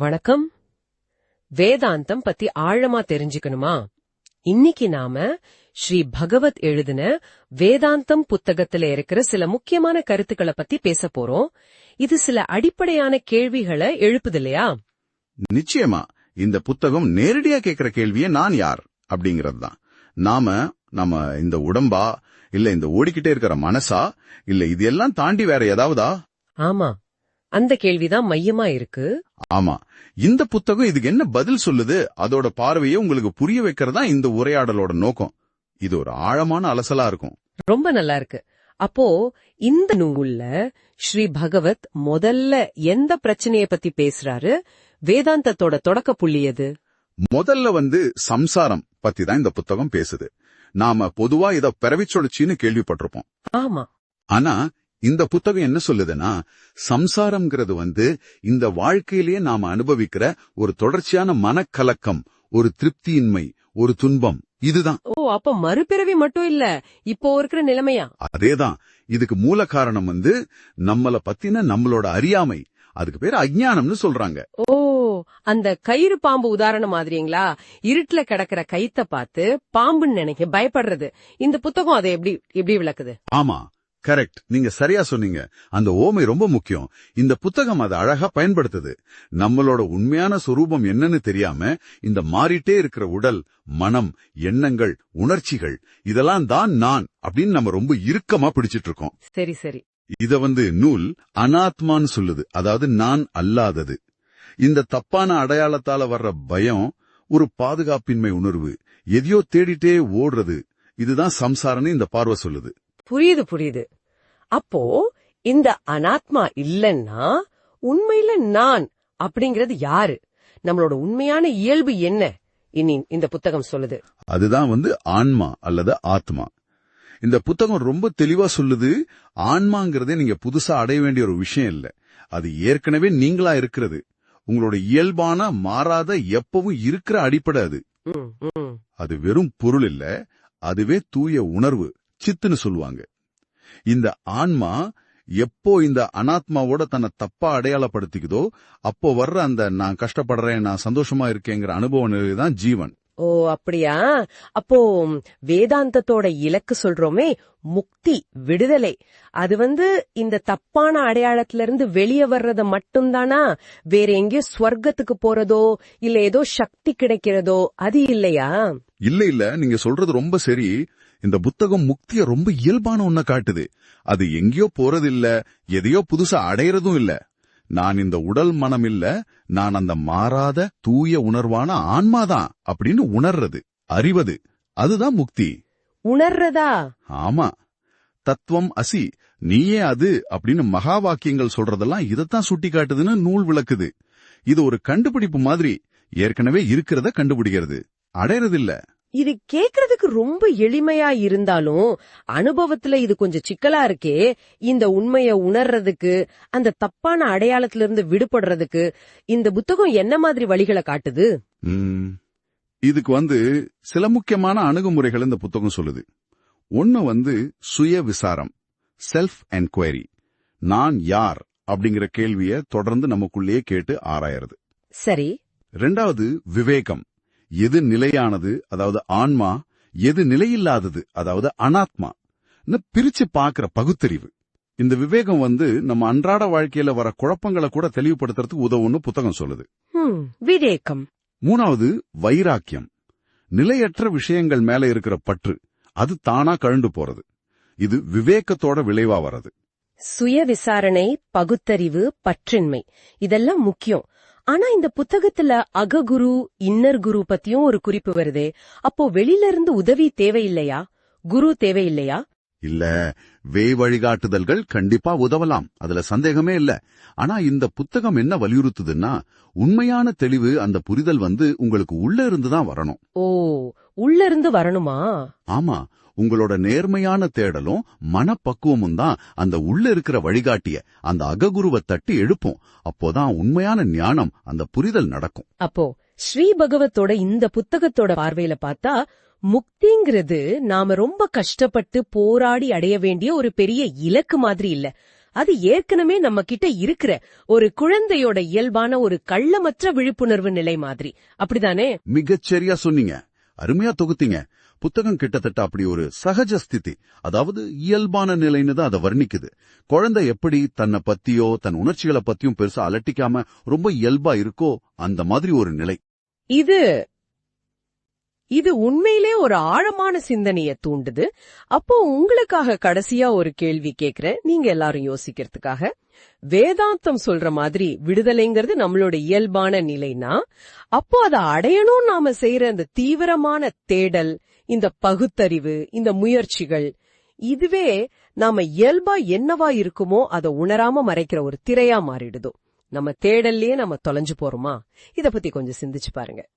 வணக்கம். வேதாந்தம் பத்தி ஆழமா தெரிஞ்சுக்கணுமா? இன்னைக்கு நாம ஸ்ரீ பகவத் எழுதின வேதாந்தம் புத்தகத்துல இருக்கிற சில முக்கியமான கருத்துக்களை பத்தி பேச போறோம். இது சில அடிப்படையான கேள்விகளை எழுப்புது இல்லையா? நிச்சயமா. இந்த புத்தகம் நேரடியா கேக்குற கேள்வியே நான் யார்? அப்படிங்கிறது தான். நாம நம்ம இந்த உடம்பா இல்ல இந்த ஓடிக்கிட்டே இருக்கிற மனசா இல்ல இது எல்லாம் தாண்டி வேற ஏதாவதா? ஆமா. அந்த கேள்விதான் மையமா இருக்கு? ஆமா. இந்த புத்தகம் இதுக்கு என்ன பதில் சொல்லுது? அதோட பார்வையை உங்களுக்கு புரிய வைக்கிறதா இந்த உரையாடலோட நோக்கம்? இது ஒரு ஆழமான அலசலா இருக்கும். ரொம்ப நல்லா இருக்கு. அப்போ இந்த நூல்ல ஸ்ரீ பகவத் முதல்ல எந்த பிரச்சனைய பத்தி பேசுறாரு? வேதாந்தத்தோட தொடக்க புள்ளி எது? முதல்ல வந்து சம்சாரம் பத்தி தான் இந்த புத்தகம் பேசுது. நாம பொதுவா இத பிறவிச்சொடச்சின்னு கேள்விப்பட்டிருப்போம். ஆமா. ஆனா இந்த புத்தகம் என்ன சொல்லுதுன்னா சம்சாரம்ங்கிறது வந்து இந்த வாழ்க்கையிலேயே நாம அனுபவிக்கிற ஒரு தொடர்ச்சியான மனக்கலக்கம் ஒரு திருப்தியின்மை ஒரு துன்பம். இதுதான். ஓ அப்ப மறுபிறவி மட்டும் இல்ல இப்போ இருக்கிற நிலைமையா? அதேதான். இதுக்கு மூல காரணம் வந்து நம்மள பத்தின நம்மளோட அறியாமை. அதுக்கு பேர் அஜ்ஞானம்னு சொல்றாங்க. ஓ அந்த கயிறு பாம்பு உதாரணம் மாதிரிங்களா? இருட்டுல கிடக்கிற கைத்த பார்த்து பாம்புன்னு நினைக்க பயப்படுறது. இந்த புத்தகம் அதை எப்படி எப்படி விளக்குது? ஆமா. கரெக்ட் நீங்க சரியா சொன்னீங்க. அந்த ஓமை ரொம்ப முக்கியம். இந்த புத்தகம் அதை அழகா பயன்படுத்துது. நம்மளோட உண்மையான சொரூபம் என்னன்னு தெரியாம இந்த மாறிட்டே இருக்கிற உடல் மனம் எண்ணங்கள் உணர்ச்சிகள் இதெல்லாம் தான் நான் அப்படின்னு நம்ம ரொம்ப இறுக்கமா பிடிச்சிட்டு இருக்கோம். சரி சரி. இத வந்து நூல் அனாத்மான்னு சொல்லுது. அதாவது நான் அல்லாதது. இந்த தப்பான அடையாளத்தால வர்ற பயம் ஒரு பாதுகாப்பின்மை உணர்வு. எதையோ தேடிட்டே ஓடுறது. இதுதான் சம்சாரன்னு இந்த பார்வை சொல்லுது. புரியுது புரியுது. அப்போ இந்த அனாத்மா இல்லன்னா உண்மையில நான் அப்படிங்கறது யாரு? நம்மளோட உண்மையான இயல்பு என்ன? இனி இந்த புத்தகம் சொல்லுது. அதுதான் வந்து ஆன்மா அல்லது ஆத்மா. இந்த புத்தகம் ரொம்ப தெளிவா சொல்லுது ஆன்மாங்கிறதே நீங்க புதுசா அடைய வேண்டிய ஒரு விஷயம் இல்ல. அது ஏற்கனவே நீங்களா இருக்கிறது. உங்களோட இயல்பான மாறாத எப்பவும் இருக்கிற அடிப்படை அது. அது வெறும் பொருள் இல்ல அதுவே தூய உணர்வு. சித்துன்னு சொல்லுவாங்க. இந்த ஆன்மா எப்போ இந்த அனாத்மாவோட தன்னை தப்பா அடையாளப்படுத்திக்குதோ அப்போ வர்ற அந்த நான் கஷ்டப்படுறேன் நான் சந்தோஷமா இருக்கேங்கிற அனுபவ நிலை தான் ஜீவன். ஓ அப்படியா? அப்போ வேதாந்தத்தோட இலக்கு சொல்றோமே முக்தி விடுதலை. அது வந்து இந்த தப்பான அடையாளத்துல இருந்து வெளியே வர்றத மட்டும்தானா? வேற எங்கேயோ ஸ்வர்க்கத்துக்கு போறதோ இல்ல ஏதோ சக்தி கிடைக்கிறதோ அது இல்லையா? இல்ல இல்ல. நீங்க சொல்றது ரொம்ப சரி. இந்த புத்தகம் முக்திய ரொம்ப இயல்பான ஒன்ன காட்டுது. அது எங்கேயோ போறது இல்ல எதையோ புதுசா அடையறதும் இல்ல. நான் இந்த உடல் மனம் இல்ல நான் அந்த மாறாத தூய உணர்வான ஆன்மாதான் அப்படின்னு உணர்றது அறிவது. அதுதான் முக்தி. உணர்றதா? ஆமா. தத்துவம் அசி நீயே அது அப்படின்னு மகா வாக்கியங்கள் சொல்றதெல்லாம் இதத்தான் சுட்டி காட்டுதுன்னு நூல் விளக்குது. இது ஒரு கண்டுபிடிப்பு மாதிரி ஏற்கனவே இருக்கிறத கண்டுபிடிக்கிறது. அடையறதில்ல. இது கேக்குறதுக்கு ரொம்ப எளிமையா இருந்தாலும் அனுபவத்துல இது கொஞ்சம் சிக்கலா இருக்கே இந்த உண்மைய உணர்றதுக்கு அந்த தப்பான அடையாளத்துல இருந்து விடுபடுறதுக்கு இந்த புத்தகம் என்ன மாதிரி வழிகளை காட்டுது? இதுக்கு வந்து சில முக்கியமான அணுகுமுறைகள் இந்த புத்தகம் சொல்லுது. ஒன்னு வந்து சுய விசாரம் செல்ஃப் என்கொயரி நான் யார் அப்படிங்கிற கேள்விய தொடர்ந்து நமக்குள்ளேயே கேட்டு ஆராயறது. சரி. ரெண்டாவது விவேகம். எது நிலையானது அதாவது ஆன்மா எது நிலையில்லாதது அதாவது அனாத்மா பிரிச்சு பார்க்கிற பகுத்தறிவு. இந்த விவேகம் வந்து நம்ம அன்றாட வாழ்க்கையில வர குழப்பங்களை கூட தெளிவுபடுத்துறதுக்கு உதவும்னு புத்தகம் சொல்லுது. விவேகம். மூணாவது வைராக்கியம். நிலையற்ற விஷயங்கள் மேல இருக்கிற பற்று அது தானா கழண்டு போறது. இது விவேகத்தோட விளைவா வர்றது. சுய விசாரணை பகுத்தறிவு பற்றின்மை இதெல்லாம் முக்கியம். ஆனா இந்த புத்தகத்துல அககுரு இன்னர் குரு பத்தியும் ஒரு குறிப்பு வருதே. அப்போ வெளியில இருந்து உதவி தேவையில்லையா? குரு தேவையில்லையா? இல்ல வேய் வழிகாட்டுதல்கள் கண்டிப்பா உதவலாம். அதுல சந்தேகமே இல்ல. ஆனா இந்த புத்தகம் என்ன வலியுறுத்துதுன்னா உண்மையான தெளிவு அந்த புரிதல் வந்து உங்களுக்கு உள்ள இருந்து தான் வரணும். ஓ உள்ள இருந்து வரணுமா? ஆமா உங்களோட நேர்மையான தேடலும் மனப்பக்குவமும் தான் அந்த உள்ள இருக்கிற வழிகாட்டிய அந்த அககுருவை தட்டி எழுப்பும். அப்போதான் உண்மையான ஞானம் அந்த புரிதல் நடக்கும். அப்போ ஸ்ரீ பகவத்தோட இந்த புத்தகத்தோட பார்வையில பார்த்தா முக்திங்கிறது நாம ரொம்ப கஷ்டப்பட்டு போராடி அடைய வேண்டிய ஒரு பெரிய இலக்கு மாதிரி இல்ல. அது ஏற்கனவே நம்ம கிட்ட இருக்கிற ஒரு குழந்தையோட இயல்பான ஒரு கள்ளமற்ற விழிப்புணர்வு நிலை மாதிரி. அப்படிதானே? மிகச்சரியா சொன்னீங்க. அருமையா தொகுத்தீங்க. புத்தகம் கிட்டத்தட்ட அப்படி ஒரு சகஜ ஸ்திதி. அதாவது இயல்பான நிலைன்னு தான் அதை வர்ணிக்குது. குழந்தை எப்படி தன்னை பத்தியோ தன் உணர்ச்சிகளை பத்தியும் பெருசா அலட்டிக்காம ரொம்ப இயல்பா இருக்கோ அந்த மாதிரி ஒரு நிலை. இது இது உண்மையிலே ஒரு ஆழமான சிந்தனைய தூண்டுது. அப்போ உங்களுக்காக கடைசியா ஒரு கேள்வி கேக்குறேன். நீங்க எல்லாரும் யோசிக்கிறதுக்காக. வேதாந்தம் சொல்ற மாதிரி விடுதலைங்கிறது நம்மளோட இயல்பான நிலைனா அப்போ அதை அடையணும் நாம செய்யற அந்த தீவிரமான தேடல் இந்த பகுத்தறிவு இந்த முயற்சிகள் இதுவே நாம இயல்பா என்னவா இருக்குமோ அதை உணராம மறைக்கிற ஒரு திரையா மாறிடுதோ. நம்ம தேடல்லயே நம்ம தொலைஞ்சு போறோமா? இத பத்தி கொஞ்சம் சிந்திச்சு பாருங்க.